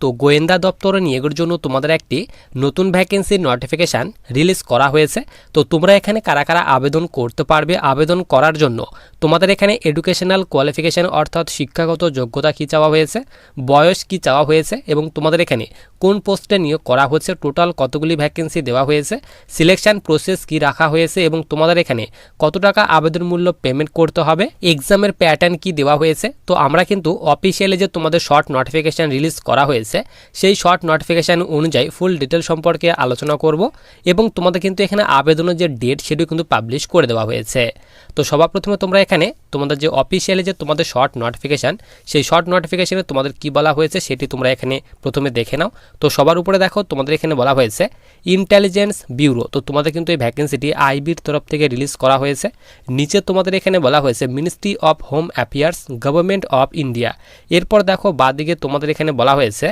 তো গোয়েন্দা দপ্তরে নিয়োগের জন্য তোমাদের একটি নতুন ভ্যাকেন্সির নোটিফিকেশান রিলিজ করা হয়েছে। তো তোমরা এখানে কারা কারা আবেদন করতে পারবে? আবেদন করার জন্য তোমাদের এখানে এডুকেশনাল কোয়ালিফিকেশান অর্থাৎ শিক্ষাগত যোগ্যতা কী চাওয়া হয়েছে, বয়স কী চাওয়া হয়েছে এবং তোমাদের এখানে কোন পোস্টে নিয়োগ করা হচ্ছে টোটাল কতগুলি ভ্যাকেন্সি দেওয়া হয়েছে সিলেকশন প্রসেস কি রাখা হয়েছে এবং তোমাদের এখানে কত টাকা আবেদন মূল্য পেমেন্ট করতে হবে এক্সামের প্যাটার্ন কি দেওয়া হয়েছে। তো আমরা কিন্তু অফিসিয়ালি যে তোমাদের শর্ট নোটিফিকেশান রিলিজ করা হয়েছে সেই শর্ট নোটিফিকেশান অনুযায়ী ফুল ডিটেল সম্পর্কে আলোচনা করব এবং তোমাদের কিন্তু এখানে আবেদনের যে ডেট সেটিও কিন্তু পাবলিশ করে দেওয়া হয়েছে। তো সবার প্রথমে তোমরা এখানে তোমাদের যে অফিসিয়ালি যে তোমাদের শর্ট নোটিফিকেশান সেই শর্ট নোটিফিকেশানে তোমাদের কি বলা হয়েছে সেটি তোমরা এখানে প্রথমে দেখে নাও। তো সবার উপরে দেখো, তোমাদের এখানে বলা হয়েছে ইন্টেলিজেন্স ব্যুরো তো তোমাদের কিন্তু এই ভ্যাকেন্সিটি আইবির তরফ থেকে রিলিজ করা হয়েছে। নিচে তোমাদের এখানে বলা হয়েছে ministry of home affairs government of India এরপর দেখো বাদিকে তোমাদের এখানে বলা হয়েছে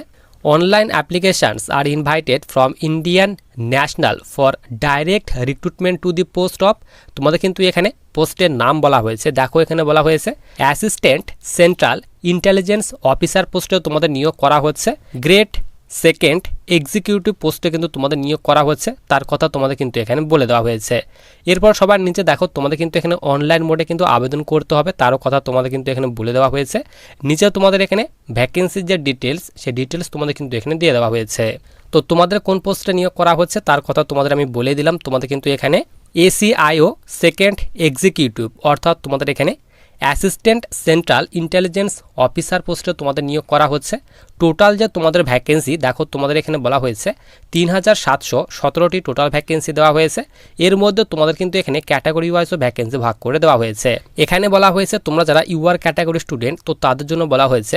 online applications are invited from Indian national for direct recruitment to the post of, তোমাদের কিন্তু এখানে পোস্টের নাম বলা হয়েছে। দেখো এখানে বলা হয়েছে, অ্যাসিস্ট্যান্ট সেন্ট্রাল ইন্টেলিজেন্স অফিসার পোস্টেও তোমাদের নিয়োগ করা হচ্ছে। গ্রেট সেকেন্ড এক্সিকিউটিভ পোস্টে কিন্তু তোমাদের নিয়োগ করা হয়েছে। তার কথা তোমাদের কিন্তু এখানে বলে দেওয়া হয়েছে। এরপর সবার নিচে দেখো, তোমাদের কিন্তু এখানে অনলাইন মোডে কিন্তু আবেদন করতে হবে। তারও কথা তোমাদের কিন্তু এখানে বলে দেওয়া হয়েছে। নিচে তোমাদের এখানে ভ্যাকেন্সির যে ডিটেলস সেই ডিটেলস তোমাদের কিন্তু এখানে দিয়ে দেওয়া হয়েছে। তো তোমাদের কোন পোস্টে নিয়োগ করা হচ্ছে, তার কথা তোমাদের আমি বলে দিলাম। তোমাদের কিন্তু এখানে এসিআইও সেকেন্ড এক্সিকিউটিভ অর্থাৎ তোমাদের এখানে অ্যাসিস্ট্যান্ট সেন্ট্রাল ইন্টেলিজেন্স অফিসার পোস্টে তোমাদের নিয়োগ করা হচ্ছে। টোটাল যে তোমাদের ভ্যাকেন্সি দেখো তোমাদের এখানে বলা হয়েছে তিন হাজার সাতশো সতেরোটি টোটাল ভ্যাকেন্সি দেওয়া হয়েছে। এর মধ্যে তোমাদের কিন্তু এখানে ক্যাটাগরি ওয়াইজও ভ্যাকেন্সি ভাগ করে দেওয়া হয়েছে। এখানে বলা হয়েছে তোমরা যারা ইউআর ক্যাটাগরি স্টুডেন্ট তো তাদের জন্য বলা হয়েছে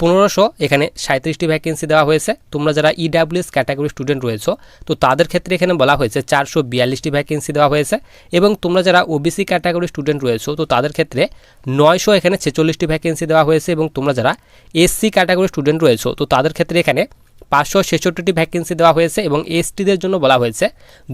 পনেরোশো, এখানে সাঁত্রিশটি ভ্যাকেন্সি দেওয়া হয়েছে। তোমরা যারা ইডাব্লিউএস ক্যাটাগরি স্টুডেন্ট রয়েছো, তো তাদের ক্ষেত্রে এখানে বলা হয়েছে চারশো বিয়াল্লিশটি ভ্যাকেন্সি দেওয়া হয়েছে। এবং তোমরা যারা ওবিসি ক্যাটাগরি স্টুডেন্ট রয়েছো, তো তাদের ক্ষেত্রে নয়শো এখানে ছেচল্লিশটি ভ্যাকেন্সি দেওয়া হয়েছে এবং তোমরা যারা এসসি ক্যাটাগরি স্টুডেন্ট রয়েছো, তো তাদের ক্ষেত্রে এখানে পাঁচশো ছেষট্টিটি ভ্যাকেন্সি দেওয়া হয়েছে এবং এসটিদের জন্য বলা হয়েছে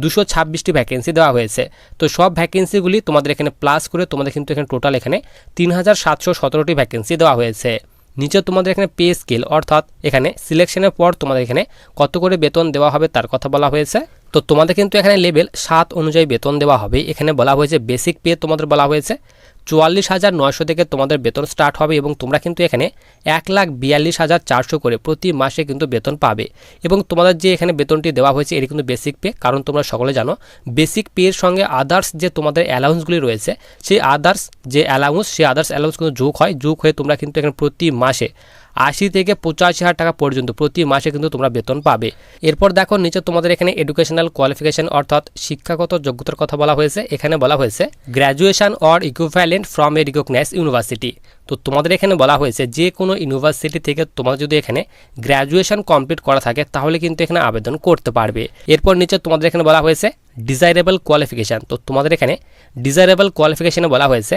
দুশো ছাব্বিশটি ভ্যাকেন্সি দেওয়া হয়েছে। তো সব ভ্যাকেন্সিগুলি তোমাদের এখানে প্লাস করে তোমাদের কিন্তু এখানে টোটাল এখানে তিন হাজার সাতশো সতেরোটি ভ্যাকেন্সি দেওয়া হয়েছে। নিচে তোমাদের এখানে পে স্কেল অর্থাৎ এখানে সিলেকশনের পর তোমাদের এখানে কত করে বেতন দেওয়া হবে তার কথা বলা হয়েছে। তো তোমাদের কিন্তু এখানে লেভেল সাত অনুযায়ী বেতন দেওয়া হবে। এখানে বলা হয়েছে বেসিক পে তোমাদের বলা হয়েছে। চুয়াল্লিশ হাজার নয়শো থেকে তোমাদের বেতন স্টার্ট হবে এবং তোমরা কিন্তু এখানে এক লাখ বিয়াল্লিশ হাজার চারশো করে প্রতি মাসে কিন্তু বেতন পাবে। এবং তোমাদের যে এখানে বেতনটি দেওয়া হয়েছে, এটি কিন্তু বেসিক পে কারণ তোমরা সকলে জানো বেসিক পের সঙ্গে আদার্স যে তোমাদের অ্যালাউন্সগুলি রয়েছে, সেই আদার্স যে অ্যালাউন্স সেই আদার্স অ্যালাউন্স কিন্তু যোগ হয়। যোগ হয়ে তোমরা কিন্তু এখানে প্রতি মাসে আশি থেকে পঁচাশি হাজার টাকা পর্যন্ত প্রতি মাসে কিন্তু তোমরা বেতন পাবে। এরপর দেখো, নিচে তোমাদের এখানে এডুকেশনাল কোয়ালিফিকেশন অর্থাৎ শিক্ষাগত যোগ্যতার কথা বলা হয়েছে। এখানে বলা হয়েছে graduation or equivalent from a recognise university তো তোমাদের এখানে বলা হয়েছে, যে কোনো ইউনিভার্সিটি থেকে তোমার যদি এখানে গ্র্যাজুয়েশন কমপ্লিট করা থাকে, তাহলে কিন্তু এখানে আবেদন করতে পারবে। এরপর নিচে তোমাদের এখানে বলা হয়েছে ডিজাইরেবল কোয়ালিফিকেশান তো তোমাদের এখানে ডিজাইরেবল কোয়ালিফিকেশানে বলা হয়েছে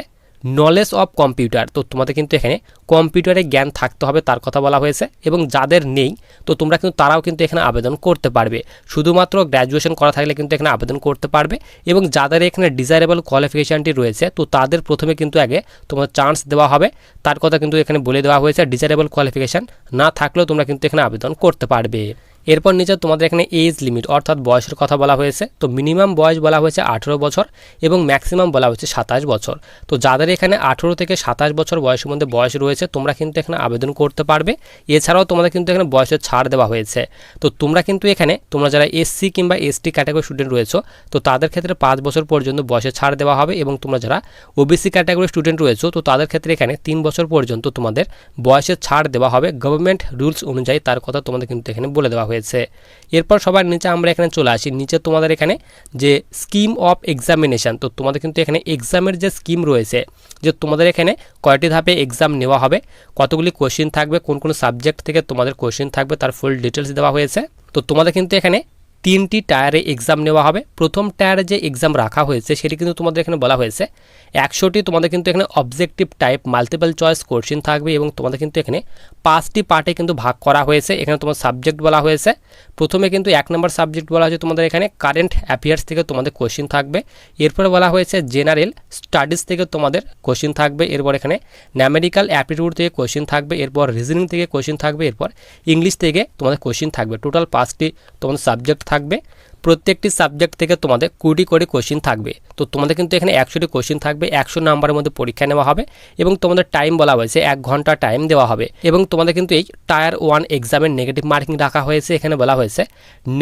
নলেজ অফ কম্পিউটার তো তোমাদের কিন্তু এখানে কম্পিউটারে জ্ঞান থাকতে হবে, তার কথা বলা হয়েছে। এবং যাদের নেই, তো তোমরা কিন্তু তারাও কিন্তু এখানে আবেদন করতে পারবে। শুধুমাত্র গ্র্যাজুয়েশন করা থাকলে কিন্তু এখানে আবেদন করতে পারবে। এবং যাদের এখানে ডিজায়ারেবল কোয়ালিফিকেশানটি রয়েছে, তো তাদের প্রথমে কিন্তু আগে তোমার চান্স দেওয়া হবে। তার কথা কিন্তু এখানে বলে দেওয়া হয়েছে ডিজায়ারেবল কোয়ালিফিকেশান না থাকলেও তোমরা কিন্তু এখানে আবেদন করতে পারবে। এরপর নিচে তোমাদের এখানে এজ লিমিট অর্থাৎ বয়সের কথা বলা হয়েছে। তো মিনিমাম বয়স বলা হয়েছে আঠেরো বছর এবং ম্যাক্সিমাম বলা হয়েছে সাতাশ বছর। তো যাদের এখানে আঠেরো থেকে সাতাশ বছর বয়সের মধ্যে বয়স রয়েছে, তোমরা কিন্তু এখানে আবেদন করতে পারবে। এছাড়াও তোমাদের কিন্তু এখানে বয়সের ছাড় দেওয়া হয়েছে। তো তোমরা কিন্তু এখানে, তোমরা যারা এসসি কিংবা এসটি ক্যাটাগরি স্টুডেন্ট রয়েছে, তো তাদের ক্ষেত্রে পাঁচ বছর পর্যন্ত বয়সের ছাড় দেওয়া হবে এবং তোমরা যারা ওবিসি ক্যাটাগরি স্টুডেন্ট রয়েছে, তো তাদের ক্ষেত্রে এখানে তিন বছর পর্যন্ত তোমাদের বয়সের ছাড় দেওয়া হবে। গভর্নমেন্ট রুলস অনুযায়ী তার কথা তোমাদের কিন্তু এখানে বলে দেওয়া হয়েছে। এরপর সবার নিচে আমরা এখানে চলে আসি। নিচে তোমাদের এখানে যে স্কিম অফ এক্সামিনেশান তো তোমাদের কিন্তু এখানে এক্সামের যে স্কিম রয়েছে, যে তোমাদের এখানে কয়টি ধাপে এক্সাম নেওয়া হবে, কতগুলি কোশ্চিন থাকবে, কোন কোন সাবজেক্ট থেকে তোমাদের কোশ্চিন থাকবে, তার ফুল ডিটেলস দেওয়া হয়েছে। তো তোমাদের কিন্তু এখানে তিনটি টায়ারে এক্সাম নেওয়া হবে। প্রথম টায়ারে যে এক্সাম রাখা হয়েছে, সেটি কিন্তু তোমাদের এখানে বলা হয়েছে। একশোটি তোমাদের কিন্তু এখানে objective type multiple choice question থাকবে এবং তোমাদের কিন্তু এখানে পাঁচটি পার্টে কিন্তু ভাগ করা হয়েছে। এখানে তোমার সাবজেক্ট বলা হয়েছে। প্রথমে কিন্তু এক নম্বর সাবজেক্ট বলা হয়েছে তোমাদের এখানে কারেন্ট অ্যাফেয়ার্স থেকে তোমাদের কোশ্চিন থাকবে। এরপরে বলা হয়েছে জেনারেল স্টাডিজ থেকে তোমাদের কোশ্চিন থাকবে। এরপর এখানে ন্যামেরিক্যাল অ্যাপটিটিউড থেকে কোশ্চিন থাকবে। এরপর রিজনিং থেকে কোশ্চিন থাকবে। এরপর ইংলিশ থেকে তোমাদের কোশ্চিন থাকবে। টোটাল পাঁচটি তোমাদের সাবজেক্ট থাকবে। প্রত্যেকটি সাবজেক্ট থেকে তোমাদের কুড়ি করে কোশ্চিন থাকবে। তো তোমাদের কিন্তু এখানে একশোটি কোশ্চিন থাকবে, একশো নাম্বারের মধ্যে পরীক্ষা নেওয়া হবে এবং তোমাদের টাইম বলা হয়েছে এক ঘণ্টা টাইম দেওয়া হবে। এবং তোমাদের কিন্তু এই টায়ার ওয়ান এক্সামের নেগেটিভ মার্কিং রাখা হয়েছে, এখানে বলা হয়েছে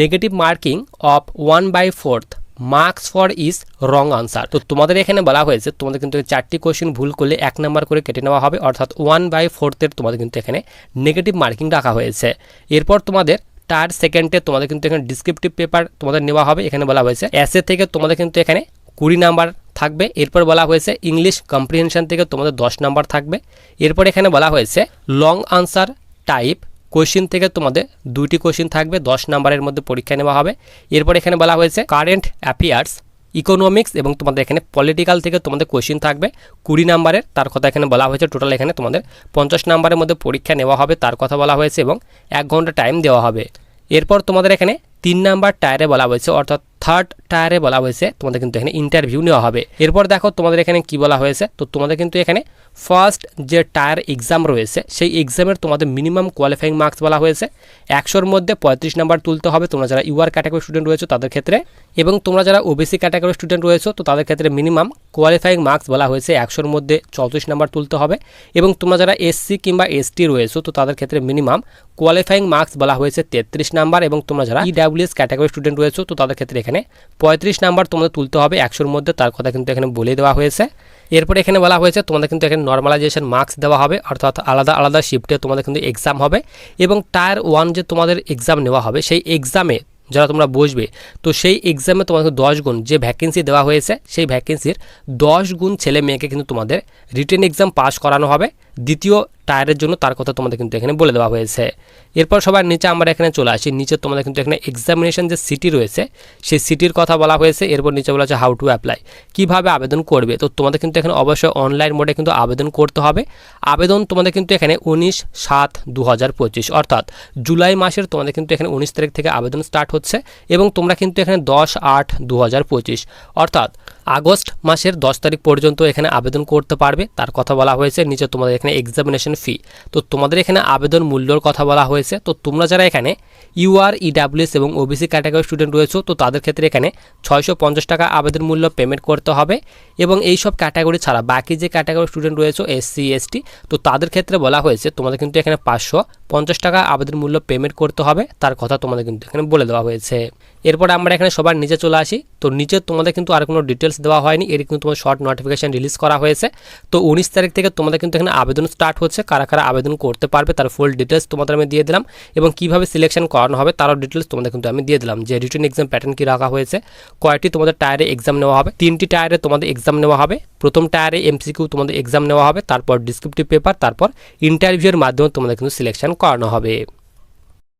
negative marking of one by fourth marks for is wrong answer তো তোমাদের এখানে বলা হয়েছে, তোমাদের কিন্তু চারটি কোশ্চেন ভুল করলে এক নাম্বার করে কেটে নেওয়া হবে, অর্থাৎ ওয়ান বাই ফোর্থের তোমাদের কিন্তু এখানে নেগেটিভ মার্কিং রাখা হয়েছে। এরপর তোমাদের তার সেকেন্ডে তোমাদের কিন্তু এখানে ডিসক্রিপটিভ পেপার তোমাদের নেওয়া হবে, এখানে বলা হয়েছে। অ্যাসে থেকে তোমাদের কিন্তু এখানে কুড়ি নাম্বার থাকবে, এরপর বলা হয়েছে ইংলিশ কম্প্রিহেনশন থেকে তোমাদের দশ নাম্বার থাকবে। এরপর এখানে বলা হয়েছে লং আনসার টাইপ কোশ্চিন থেকে তোমাদের দুইটি কোশ্চিন থাকবে, দশ নাম্বারের মধ্যে পরীক্ষা নেওয়া হবে। এরপর এখানে বলা হয়েছে কারেন্ট অ্যাফেয়ার্স ইকোনমিক্স এবং তোমাদের এখানে পলিটিক্যাল থেকে তোমাদের কোয়েশ্চেন থাকবে। কুড়ি নাম্বারের, তার কথা এখানে বলা হয়েছে। টোটাল এখানে তোমাদের পঞ্চাশ নাম্বারের মধ্যে পরীক্ষা নেওয়া হবে, তার কথা বলা হয়েছে এবং এক ঘণ্টা টাইম দেওয়া হবে। এরপর তোমাদের এখানে তিন নাম্বার টায়ারে বলা হয়েছে, অর্থাৎ থার্ড টায়ারে বলা হয়েছে, তোমাদের কিন্তু এখানে ইন্টারভিউ নেওয়া হবে। এরপর দেখো তোমাদের এখানে কি বলা হয়েছে, তো তোমাদের কিন্তু এখানে ফার্স্ট যে টায়ার এক্সাম রয়েছে, সেই এক্সামের তোমাদের মিনিমাম কোয়ালিফাইং মার্কস বলা হয়েছে। একশোর মধ্যে পঁয়ত্রিশ নাম্বার তুলতে হবে, তোমরা যারা ইউআর ক্যাটাগরি স্টুডেন্ট রয়েছে তাদের ক্ষেত্রে। এবং তোমরা যারা ওবিসি ক্যাটাগরি স্টুডেন্ট রয়েছে, তো তাদের ক্ষেত্রে মিনিমাম কোয়ালিফাইং মার্কস বলা হয়েছে, একশোর মধ্যে চৌত্রিশ নাম্বার তুলতে হবে। এবং তোমরা যারা এসসি কিংবা এসটি রয়েছে, তো তাদের ক্ষেত্রে মিনিমাম কোয়ালিফাইং মার্কস বলা হয়েছে, তেত্রিশ নাম্বার এবং তোমরা যারা ইডাব্লিউএস ক্যাটাগরি স্টুডেন্ট রয়েছে, তো তাদের ক্ষেত্রে এখানে পঁয়ত্রিশ নাম্বার তোমাদের তুলতে হবে, একশোর মধ্যে, তার কথা কিন্তু এখানে বলে দেওয়া হয়েছে। এরপরে এখানে বলা হয়েছে, তোমাদের কিন্তু এখানে নর্মালাইজেশন মার্কস দেওয়া হবে, অর্থাৎ আলাদা আলাদা শিফটে তোমাদের কিন্তু এক্সাম হবে। এবং টায়ার ওয়ান যে তোমাদের এক্সাম নেওয়া হবে, সেই এক্সামে যারা তোমরা বসবে, তো সেই এক্সামে তোমাদের দশ গুণ যে ভ্যাকেন্সি দেওয়া হয়েছে, সেই ভ্যাকেন্সির দশ গুণ ছেলে মেয়েকে কিন্তু তোমাদের রিটেন এক্সাম পাস করানো হবে। দ্বিতীয় টায়ারের জন্য তার কথা তোমাদের কিন্তু এখানে বলে দেওয়া হয়েছে। এরপর সবার নিচে আমরা এখানে চলে আসি। নিচে তোমাদের কিন্তু এখানে এক্সামিনেশন যে সিটি রয়েছে, সেই সিটির কথা বলা হয়েছে। এরপর নিচে বলা হচ্ছে হাউ টু অ্যাপ্লাই কীভাবে আবেদন করবে। তো তোমাদের কিন্তু এখানে অবশ্যই অনলাইন মোডে কিন্তু আবেদন করতে হবে। আবেদন তোমাদের কিন্তু এখানে উনিশ সাত দু অর্থাৎ জুলাই মাসের তোমাদের কিন্তু এখানে উনিশ তারিখ থেকে আবেদন স্টার্ট হচ্ছে এবং তোমরা কিন্তু এখানে দশ আট দু অর্থাৎ আগস্ট মাসের দশ তারিখ পর্যন্ত এখানে আবেদন করতে পারবে। তার কথা বলা হয়েছে। নিচে তোমাদের এখানে এক্সামিনেশন ফি তো তোমাদের এখানে আবেদন মূল্যর কথা বলা হয়েছে। তো তোমরা যারা এখানে ইউআর ইডাব্লিউএস এবং ওবিসি ক্যাটাগরি স্টুডেন্ট রয়েছে, তো তাদের ক্ষেত্রে এখানে ছয়শো পঞ্চাশ টাকা আবেদন মূল্য পেমেন্ট করতে হবে এবং এই সব ক্যাটাগরি ছাড়া বাকি যে ক্যাটাগরি স্টুডেন্ট রয়েছে এসসি এসটি তো তাদের ক্ষেত্রে বলা হয়েছে, তোমাদের কিন্তু এখানে পাঁচশো পঞ্চাশ টাকা আবেদন মূল্য পেমেন্ট করতে হবে। তার কথা তোমাদের কিন্তু এখানে বলে দেওয়া হয়েছে। এরপরে আমরা এখানে সবার নিচে চলে আসি। তো নিচে তোমাদের কিন্তু আর কোনো ডিটেলস দেওয়া হয়নি। এর কিন্তু তোমার শর্ট নোটিফিকেশান রিলিজ করা হয়েছে। তো উনিশ তারিখ থেকে তোমাদের কিন্তু এখানে আবেদন স্টার্ট হচ্ছে। কারা কারা আবেদন করতে পারবে তার ফুল ডিটেলস তোমাদের আমি দিয়ে দিলাম। এবং কীভাবে সিলেকশন করানো হবে তারও ডিটেলস তোমাদের কিন্তু আমি দিয়ে দিলাম। যে রিটার্ন এক্সাম প্যাটার্ন কী রাখা হয়েছে, কয়টি তোমাদের টায়ারে এক্সাম নেওয়া হবে, তিনটি টায়ারে তোমাদের এক্সাম নেওয়া হবে, প্রথম টায়ারে এমসিকিউ তোমাদের এক্সাম নেওয়া হবে, তারপর ডিসক্রিপটিভ পেপার তারপর ইন্টারভিউয়ের মাধ্যমে তোমাদের কিন্তু সিলেকশন করানো হবে।